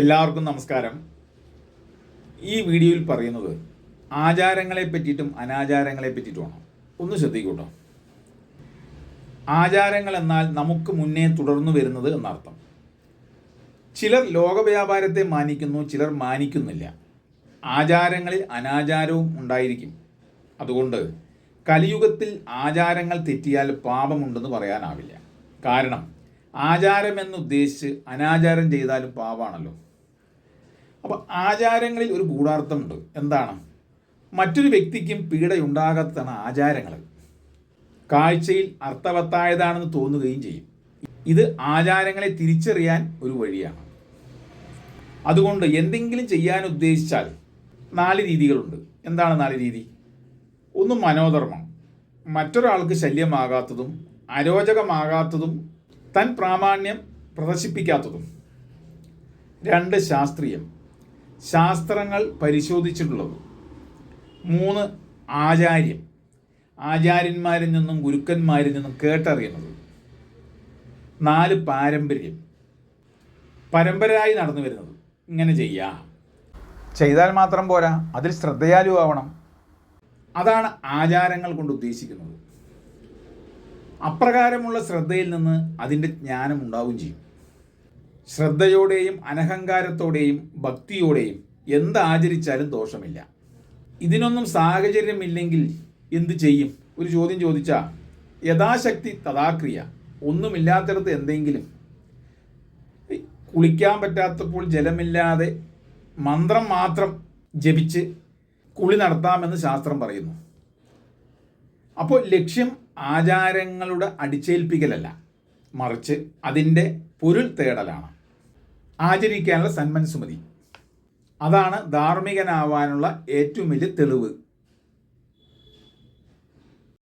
എല്ലാവർക്കും നമസ്കാരം. ഈ വീഡിയോയിൽ പറയുന്നത് ആചാരങ്ങളെ പറ്റിയിട്ടും അനാചാരങ്ങളെ പറ്റിയിട്ടുമാണ് ഒന്ന് ശ്രദ്ധിക്കൂട്ടോ. ആചാരങ്ങൾ എന്നാൽ നമുക്ക് മുന്നേ തുടർന്നു വരുന്നത് എന്നർത്ഥം. ചിലർ ലോകവ്യാപാരത്തെ മാനിക്കുന്നു ചിലർ മാനിക്കുന്നില്ല. ആചാരങ്ങളിൽ അനാചാരവും ഉണ്ടായിരിക്കും. അതുകൊണ്ട് കലിയുഗത്തിൽ ആചാരങ്ങൾ തെറ്റിയാൽ പാപമുണ്ടെന്ന് പറയാനാവില്ല. കാരണം ആചാരമെന്ന് ഉദ്ദേശിച്ച് അനാചാരം ചെയ്താലും പാപമാണല്ലോ അപ്പോൾ ആചാരങ്ങളിൽ ഒരു ഗൂഢാർത്ഥമുണ്ട്. എന്താണ്? മറ്റൊരു വ്യക്തിക്കും പീഡയുണ്ടാകാത്തതാണ് ആചാരങ്ങൾ. കാഴ്ചയിൽ അർത്ഥവത്തായതാണെന്ന് തോന്നുകയും ചെയ്യും. ഇത് ആചാരങ്ങളെ തിരിച്ചറിയാൻ ഒരു വഴിയാണ്. അതുകൊണ്ട് എന്തെങ്കിലും ചെയ്യാൻ ഉദ്ദേശിച്ചാൽ നാല് രീതികളുണ്ട്. എന്താണ് നാല് രീതി? ഒന്ന് മനോധർമ്മം. മറ്റൊരാൾക്ക് ശല്യമാകാത്തതും അരോചകമാകാത്തതും തൻ പ്രാമാണ്യം പ്രദർശിപ്പിക്കാത്തതും. രണ്ട് ശാസ്ത്രീയം. ശാസ്ത്രങ്ങൾ പരിശോധിച്ചിട്ടുള്ളത്. മൂന്ന് ആചാര്യം. ആചാര്യന്മാരിൽ നിന്നും ഗുരുക്കന്മാരിൽ നിന്നും കേട്ടറിയുന്നത്. നാല് പാരമ്പര്യം. പരമ്പരയായി നടന്നു വരുന്നത്. ഇങ്ങനെ ചെയ്യാം. ചെയ്താൽ മാത്രം പോരാ. അതിൽ ശ്രദ്ധയാലു ആവണം. അതാണ് ആചാരങ്ങൾ കൊണ്ട് ഉദ്ദേശിക്കുന്നത്. അപ്രകാരമുള്ള ശ്രദ്ധയിൽ നിന്ന് അതിന്റെ ജ്ഞാനം ഉണ്ടാവുകയും ചെയ്യും. ശ്രദ്ധയോടെയും അനഹങ്കാരത്തോടെയും ഭക്തിയോടെയും എന്താചരിച്ചാലും ദോഷമില്ല. ഇതിനൊന്നും സാഹചര്യമില്ലെങ്കിൽ എന്തു ചെയ്യും? ഒരു ചോദ്യം ചോദിച്ചാൽ യഥാശക്തി തഥാക്രിയ ഒന്നുമില്ലാത്തടത്ത് എന്തെങ്കിലും. കുളിക്കാൻ പറ്റാത്തപ്പോൾ ജലമില്ലാതെ മന്ത്രം മാത്രം ജപിച്ച് കുളി നടത്താമെന്ന് ശാസ്ത്രം പറയുന്നു. അപ്പോൾ ലക്ഷ്യം ആചാരങ്ങളുടെ അടിച്ചേൽപ്പിക്കലല്ല. മറിച്ച് അതിന്റെ പൊരുൾ തേടലാണ്. ആചരിക്കാനുള്ള സന്മനസ്സുമതി അതാണ് ധാർമ്മികനാവാനുള്ള ഏറ്റവും വലിയ തെളിവ്.